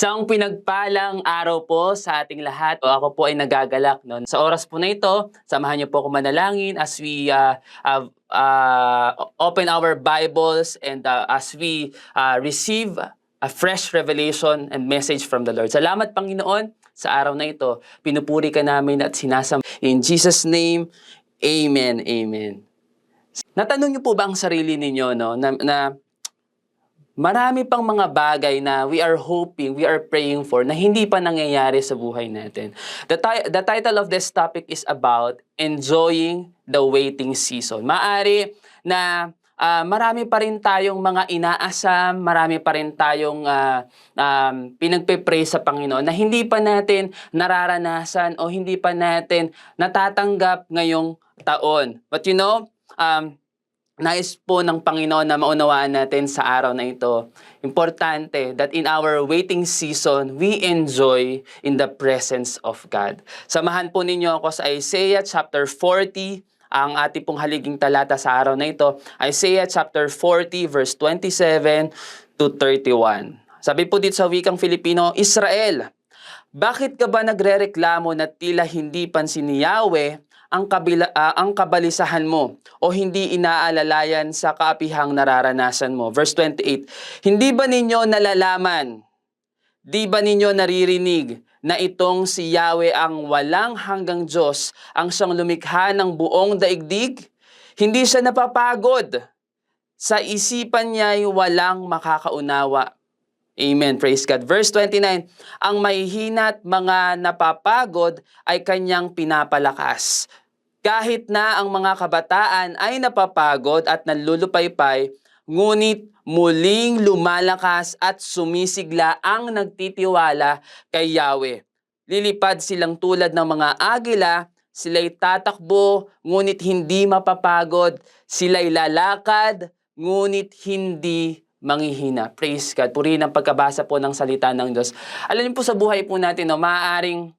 Isang pinagpalang araw po sa ating lahat. O ako po ay nagagalak. No? Sa oras po na ito, samahan niyo po ako manalangin as we uh, uh, uh, open our Bibles and uh, as we uh, receive a fresh revelation and message from the Lord. Salamat Panginoon sa araw na ito. Pinupuri ka namin at sinasam. In Jesus' name, Amen, Amen. Natanong niyo po ba ang sarili ninyo no, na, na marami pang mga bagay na we are hoping, we are praying for na hindi pa nangyayari sa buhay natin. The, ti- the title of this topic is about enjoying the waiting season. Maari na ah, marami pa rin tayong mga inaasam, marami pa rin tayong ah, um, pinagpe-pray sa Panginoon na hindi pa natin nararanasan o hindi pa natin natatanggap ngayong taon. But you know, um, nais po ng Panginoon na maunawaan natin sa araw na ito. Importante that in our waiting season, we enjoy in the presence of God. Samahan po ninyo ako sa Isaiah chapter 40, ang ating pong haliging talata sa araw na ito. Isaiah chapter 40 verse 27 to 31. Sabi po dito sa wikang Filipino, Israel, bakit ka ba nagrereklamo na tila hindi pansin ni Yahweh ang, kabila, ah, ang kabalisahan mo o hindi inaalalayan sa kaapihang nararanasan mo? Verse 28, Hindi ba ninyo nalalaman? Di ba ninyo naririnig na itong si Yahweh ang walang hanggang Diyos, ang siyang lumikha ng buong daigdig? Hindi siya napapagod. Sa isipan niya'y walang makakaunawa. Amen. Praise God. Verse 29, ang mahihina't mga napapagod ay kanyang pinapalakas. Kahit na ang mga kabataan ay napapagod at nalulupaypay, ngunit muling lumalakas at sumisigla ang nagtitiwala kay Yahweh. Lilipad silang tulad ng mga agila, sila'y tatakbo, ngunit hindi mapapagod. Sila'y lalakad, ngunit hindi manghihina. Praise God. Purihin ang pagkabasa po ng salita ng Diyos. Alam niyo po sa buhay po natin, no, maaaring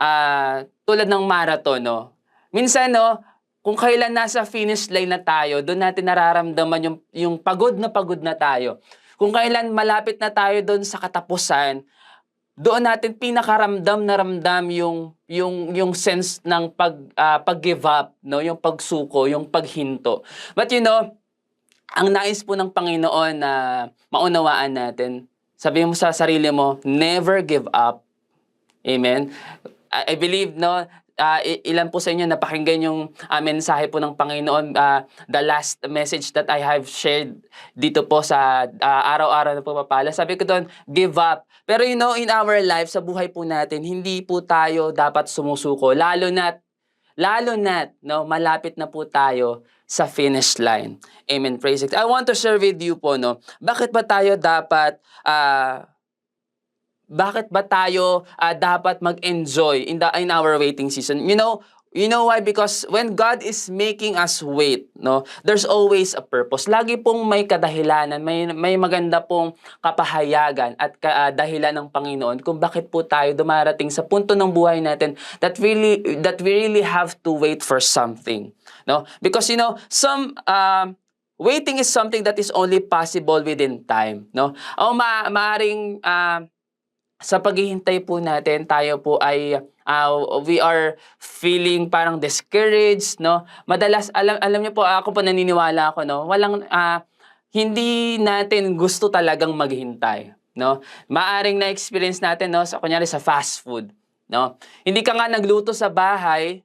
ah, tulad ng marathon, no, Minsan, no, kung kailan nasa finish line na tayo, doon natin nararamdaman yung, yung pagod na pagod na tayo. Kung kailan malapit na tayo doon sa katapusan, doon natin pinakaramdam na ramdam yung yung yung sense ng pag ah, pag-give up, no, yung pagsuko, yung paghinto. But you know, ang nais po ng Panginoon na maunawaan natin, sabihin mo sa sarili mo, never give up. Amen. I, believe no i- ilan po sa inyo napakinggan yung ah, mensahe po ng Panginoon ah, the last message that I have shared dito po sa ah, araw-araw na pumapala. Sabi ko doon, give up. Pero you know, in our life, sa buhay po natin, hindi po tayo dapat sumusuko. Lalo na't, lalo na't, no, malapit na po tayo sa finish line. Amen. Praise it. I want to share with you po, no, bakit ba tayo dapat ah, bakit ba tayo ah, dapat mag-enjoy in the in our waiting season? You know, you know why? Because when God is making us wait, no, there's always a purpose. Lagi pong may kadahilanan, may may maganda pong kapahayagan at ka, ah, dahilan ng Panginoon kung bakit po tayo dumarating sa punto ng buhay natin that really that we really have to wait for something, no? Because you know, some um waiting is something that is only possible within time, no? O ma maaring ah, sa paghihintay po natin, tayo po ay ah, we are feeling parang discouraged, no? Madalas alam alam niyo po ako po naniniwala ako, no? Walang ah, hindi natin gusto talagang maghintay, no? Maaring na-experience natin, no, sa kunyari sa fast food, no? Hindi ka nga nagluto sa bahay,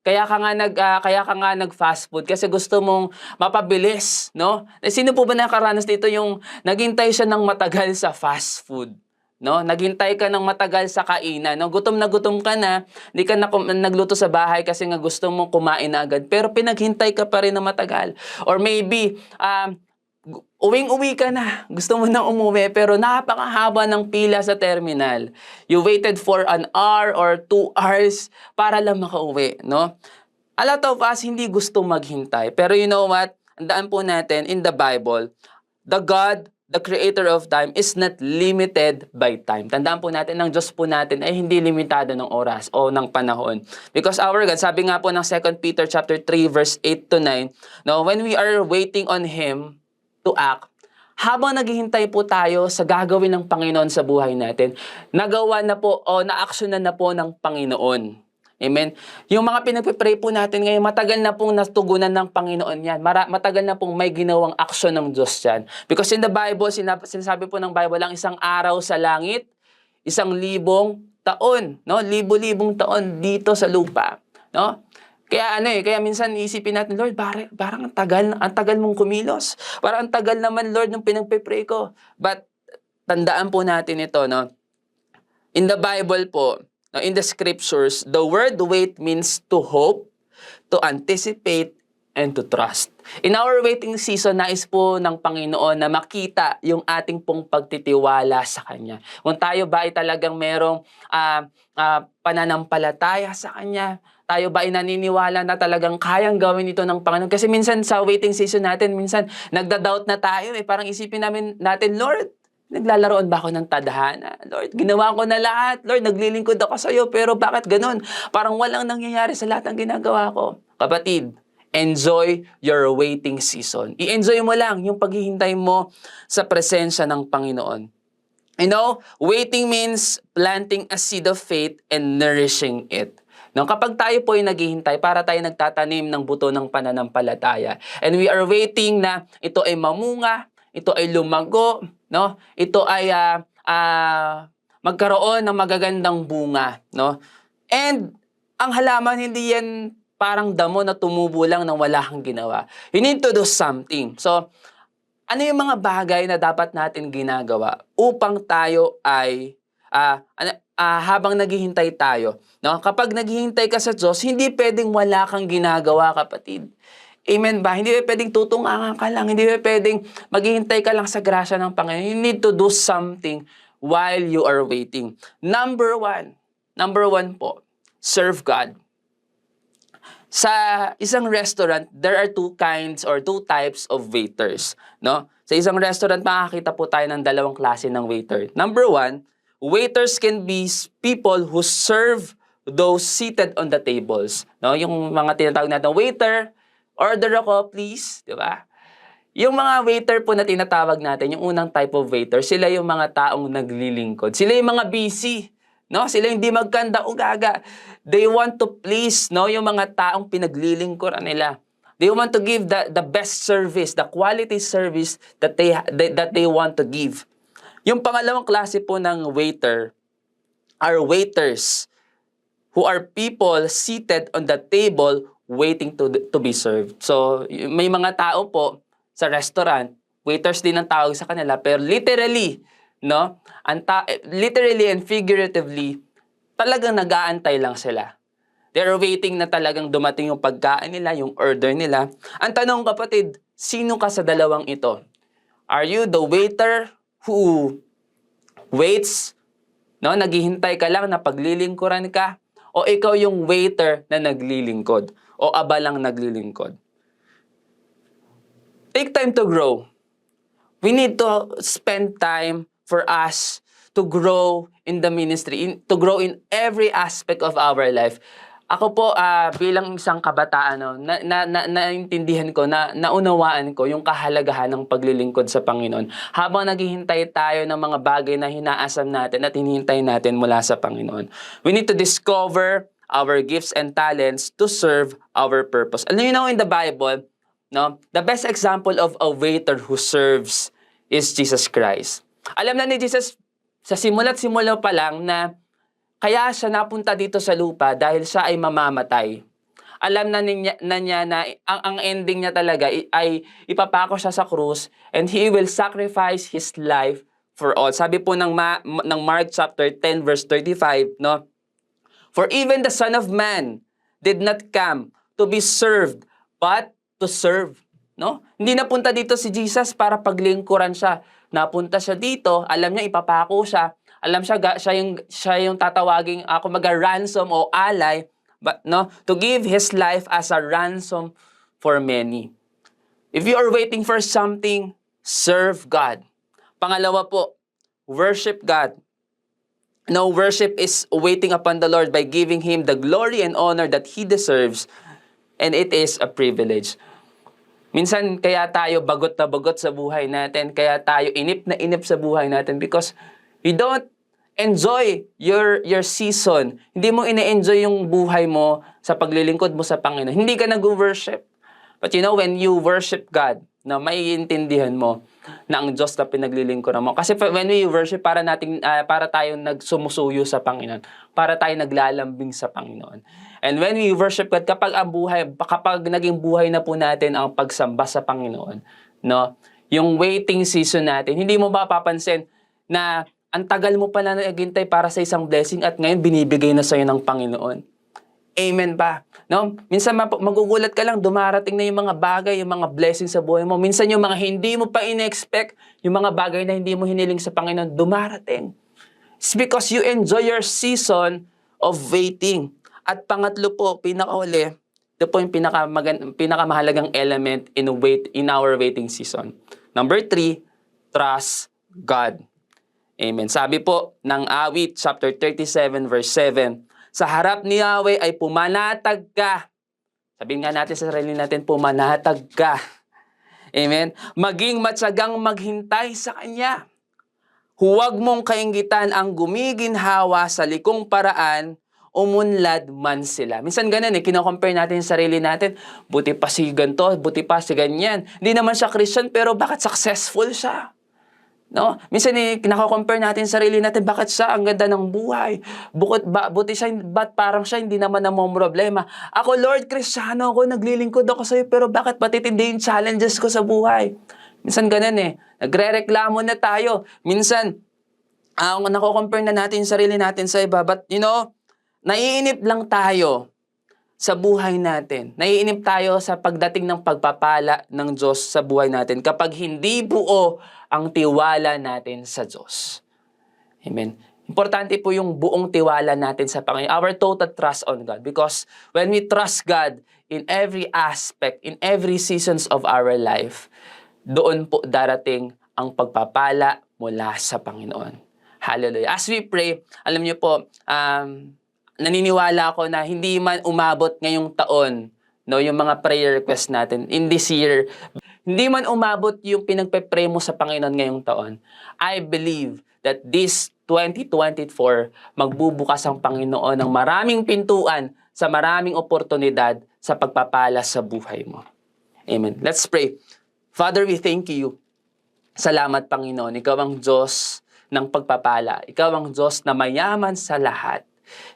kaya ka nga nag ah, kaya ka nga nag fast food kasi gusto mong mapabilis, no? Eh, Sino po ba nakaranas dito yung naghintay siya ng matagal sa fast food? No, naghintay ka ng matagal sa kainan. No, gutom na gutom ka na, hindi ka na nagluto sa bahay kasi nga gusto mong kumain na agad. Pero pinaghintay ka pa rin ng matagal. Or maybe um gu- uwing-uwi ka na. Gusto mo nang umuwi pero napakahaba ng pila sa terminal. You waited for an hour or two hours para lang makauwi, no? A lot of us hindi gusto maghintay. Pero you know what? Andaan po natin in the Bible, the God the creator of time is not limited by time. Tandaan po natin, ang Diyos po natin ay hindi limitado ng oras o ng panahon. Because our God, sabi nga po ng 2 Peter chapter 3 verse 8 to 9, no, when we are waiting on Him to act, habang naghihintay po tayo sa gagawin ng Panginoon sa buhay natin, nagawa na po o na-actionan na po ng Panginoon. Amen. Yung mga pinagpipray po natin ngayon, matagal na pong natugunan ng Panginoon yan. Mara- matagal na pong may ginawang aksyon ng Diyos yan. Because in the Bible, sinab- sinasabi po ng Bible lang, isang araw sa langit, isang libong taon, no? Libo-libong taon dito sa lupa, no? Kaya ano eh, kaya minsan isipin natin, Lord, parang, parang ang tagal, ang tagal mong kumilos. Parang ang tagal naman, Lord, ng pinagpipray ko. But, tandaan po natin ito, no? In the Bible po, no, in the scriptures, the word wait means to hope, to anticipate, and to trust. In our waiting season, nais po ng Panginoon na makita yung ating pong pagtitiwala sa Kanya. Kung tayo ba ay talagang merong ah, ah, pananampalataya sa Kanya, tayo ba ay naniniwala na talagang kayang gawin ito ng Panginoon? Kasi minsan sa waiting season natin, minsan nagda-doubt na tayo eh. Parang isipin namin natin, Lord, Naglalaroon ba ako ng tadhana? Lord, ginawa ko na lahat. Lord, naglilingkod ako sa iyo, pero bakit ganun? Parang walang nangyayari sa lahat ng ginagawa ko. Kapatid, enjoy your waiting season. I-enjoy mo lang yung paghihintay mo sa presensya ng Panginoon. You know, waiting means planting a seed of faith and nourishing it. No, kapag tayo po ay naghihintay, para tayo nagtatanim ng buto ng pananampalataya. And we are waiting na ito ay mamunga, ito ay lumago, no? Ito ay ah, ah, magkaroon ng magagandang bunga, no? And ang halaman hindi yan parang damo na tumubo lang nang wala kang ginawa. You need to do something. So, ano yung mga bagay na dapat natin ginagawa upang tayo ay ano, ah, habang naghihintay tayo, no? Kapag naghihintay ka sa Diyos, hindi pwedeng wala kang ginagawa, kapatid. Amen ba? Hindi ba pwedeng tutungangan ka lang. Hindi ba pwedeng maghihintay ka lang sa grasya ng Panginoon. You need to do something while you are waiting. Number one. Number one po. Serve God. Sa isang restaurant, there are two kinds or two types of waiters. No? Sa isang restaurant, makakita po tayo ng dalawang klase ng waiter. Number one, waiters can be people who serve those seated on the tables. No? Yung mga tinatawag natin, waiter, order ako please, di ba? Yung mga waiter po na tinatawag natin, yung unang type of waiter, sila yung mga taong naglilingkod. Sila yung mga busy. No? Sila yung di magkanda o gaga. They want to please no? yung mga taong pinaglilingkuran nila. They want to give the, the best service, the quality service that they, that, that they want to give. Yung pangalawang klase po ng waiter are waiters who are people seated on the table waiting to to be served. So, may mga tao po sa restaurant, waiters din ang tawag sa kanila, pero literally, no? Ang ta- eh, literally and figuratively, talagang nag-aantay lang sila. They're waiting na talagang dumating yung pagkain nila, yung order nila. Ang tanong kapatid, sino ka sa dalawang ito? Are you the waiter who waits No, naghihintay ka lang na paglilingkuran ka o ikaw yung waiter na naglilingkod o abalang naglilingkod. Take time to grow. We need to spend time for us to grow in the ministry, in, to grow in every aspect of our life. Ako po ah, bilang isang kabataan no, na, na, na naintindihan ko na naunawaan ko yung kahalagahan ng paglilingkod sa Panginoon habang naghihintay tayo ng mga bagay na hinaasam natin at hinihintay natin mula sa Panginoon. We need to discover our gifts and talents to serve our purpose. And you know in the Bible, no, the best example of a waiter who serves is Jesus Christ. Alam na ni Jesus sa simula't simula pa lang na kaya siya napunta dito sa lupa dahil siya ay mamamatay. Alam na niya na, niya na ang, ang ending niya talaga ay ipapako siya sa krus and he will sacrifice his life for all. Sabi po ng, Ma- ng Mark chapter 10 verse 35, no? For even the Son of Man did not come to be served, but to serve. No? Hindi napunta dito si Jesus para paglingkuran siya. Napunta siya dito, alam niya ipapako siya. Alam siya, siya yung, siya yung tatawaging ako maga ransom o ally, but no, to give his life as a ransom for many. If you are waiting for something, serve God. Pangalawa po, worship God. No, worship is waiting upon the Lord by giving Him the glory and honor that He deserves. And it is a privilege. Minsan kaya tayo bagot na bagot sa buhay natin, kaya tayo inip na inip sa buhay natin because we don't enjoy your your season. Hindi mo ine-enjoy yung buhay mo sa paglilingkod mo sa Panginoon. Hindi ka nag-worship. But you know, when you worship God, na maiintindihan mo na ang Diyos na pinaglilingkuran mo. Kasi pa- when we worship, para, nating, ah, para tayo nagsumusuyo sa Panginoon. Para tayo naglalambing sa Panginoon. And when we worship God, kapag ang buhay, kapag naging buhay na po natin ang pagsamba sa Panginoon, no? Yung waiting season natin, hindi mo ba papansin na ang tagal mo pala naghintay para sa isang blessing at ngayon binibigay na sa'yo ng Panginoon. Amen ba? No? Minsan magugulat ka lang, dumarating na yung mga bagay, yung mga blessings sa buhay mo. Minsan yung mga hindi mo pa in-expect, yung mga bagay na hindi mo hiniling sa Panginoon, dumarating. It's because you enjoy your season of waiting. At pangatlo po, pinakauli, ito po yung pinakamagan, pinakamahalagang element in, wait, in our waiting season. Number three, trust God. Amen. Sabi po ng awit, chapter 37, verse 7, Sa harap ni Yahweh ay pumanatag ka. Sabihin nga natin sa sarili natin, pumanatag ka. Amen. Maging matyagang maghintay sa Kanya. Huwag mong kaingitan ang gumiginhawa sa likong paraan, umunlad man sila. Minsan ganun eh, kinocompare natin yung sarili natin. Buti pa si ganito, buti pa si ganyan. Hindi naman siya Christian, pero bakit successful siya? No? Minsan eh, nako-compare natin sa sarili natin, bakit siya ang ganda ng buhay? Bukod, ba, buti siya, ba't parang siya hindi naman na problema? Ako, Lord, Kristiyano ako, naglilingkod ako sa'yo, pero bakit patitindi yung challenges ko sa buhay? Minsan ganun eh. Nagre-reklamo na tayo. Minsan, ang nako-compare na natin sarili natin sa iba, but you know, naiinip lang tayo sa buhay natin. Naiinip tayo sa pagdating ng pagpapala ng Diyos sa buhay natin kapag hindi buo ang tiwala natin sa Diyos. Amen. Importante po yung buong tiwala natin sa Panginoon. Our total trust on God. Because when we trust God in every aspect, in every seasons of our life, doon po darating ang pagpapala mula sa Panginoon. Hallelujah. As we pray, alam niyo po, um, naniniwala ako na hindi man umabot ngayong taon no yung mga prayer request natin in this year. Hindi man umabot yung pinagpe-pray mo sa Panginoon ngayong taon I believe that this 2024 magbubukas ang Panginoon ng maraming pintuan sa maraming oportunidad sa pagpapala sa buhay mo. Amen. Let's pray. Father we thank you. Salamat Panginoon. Ikaw ang Diyos ng pagpapala. Ikaw ang Diyos na mayaman sa lahat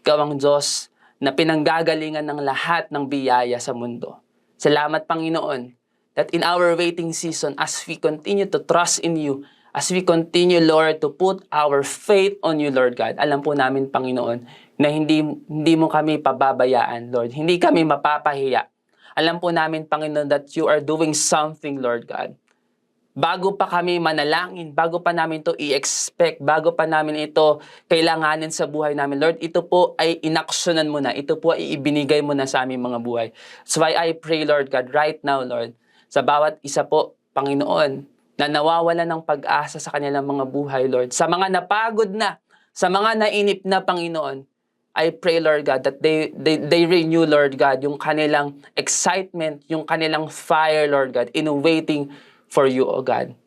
ikaw ang Diyos na pinanggagalingan ng lahat ng biyaya sa mundo. Salamat, Panginoon, that in our waiting season, as we continue to trust in you, as we continue, Lord, to put our faith on you, Lord God, alam po namin, Panginoon, na hindi, hindi mo kami pababayaan, Lord. Hindi kami mapapahiya. Alam po namin, Panginoon, that you are doing something, Lord God bago pa kami manalangin, bago pa namin to i-expect, bago pa namin ito kailanganin sa buhay namin. Lord, ito po ay inaksyonan mo na. Ito po ay ibinigay mo na sa aming mga buhay. So why I pray, Lord God, right now, Lord, sa bawat isa po, Panginoon, na nawawala ng pag-asa sa kanilang mga buhay, Lord. Sa mga napagod na, sa mga nainip na, Panginoon, I pray, Lord God, that they, they, they renew, Lord God, yung kanilang excitement, yung kanilang fire, Lord God, in waiting for you, O God.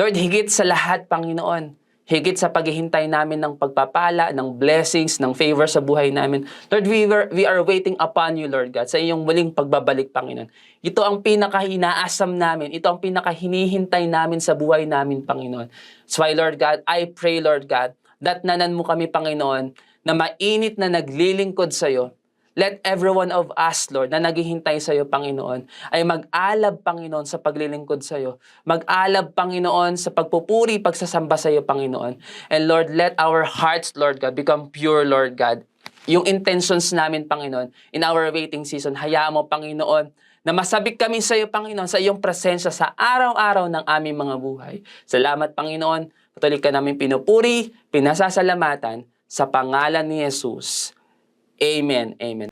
Lord, higit sa lahat, Panginoon, higit sa paghihintay namin ng pagpapala, ng blessings, ng favor sa buhay namin. Lord, we, were, we are waiting upon you, Lord God, sa iyong muling pagbabalik, Panginoon. Ito ang pinaka-inaasam namin. Ito ang pinaka-hinihintay namin sa buhay namin, Panginoon. So why, Lord God, I pray, Lord God, that nanan mo kami, Panginoon, na mainit na naglilingkod sa iyo, Let every one of us, Lord, na naghihintay sa iyo, Panginoon, ay mag-alab, Panginoon, sa paglilingkod sa iyo. Mag-alab, Panginoon, sa pagpupuri, pagsasamba sa iyo, Panginoon. And Lord, let our hearts, Lord God, become pure, Lord God. Yung intentions namin, Panginoon, in our waiting season, hayaan mo, Panginoon, na masabik kami sa iyo, Panginoon, sa iyong presensya sa araw-araw ng aming mga buhay. Salamat, Panginoon. Patuloy ka namin pinupuri, pinasasalamatan sa pangalan ni Jesus. Amen. Amen.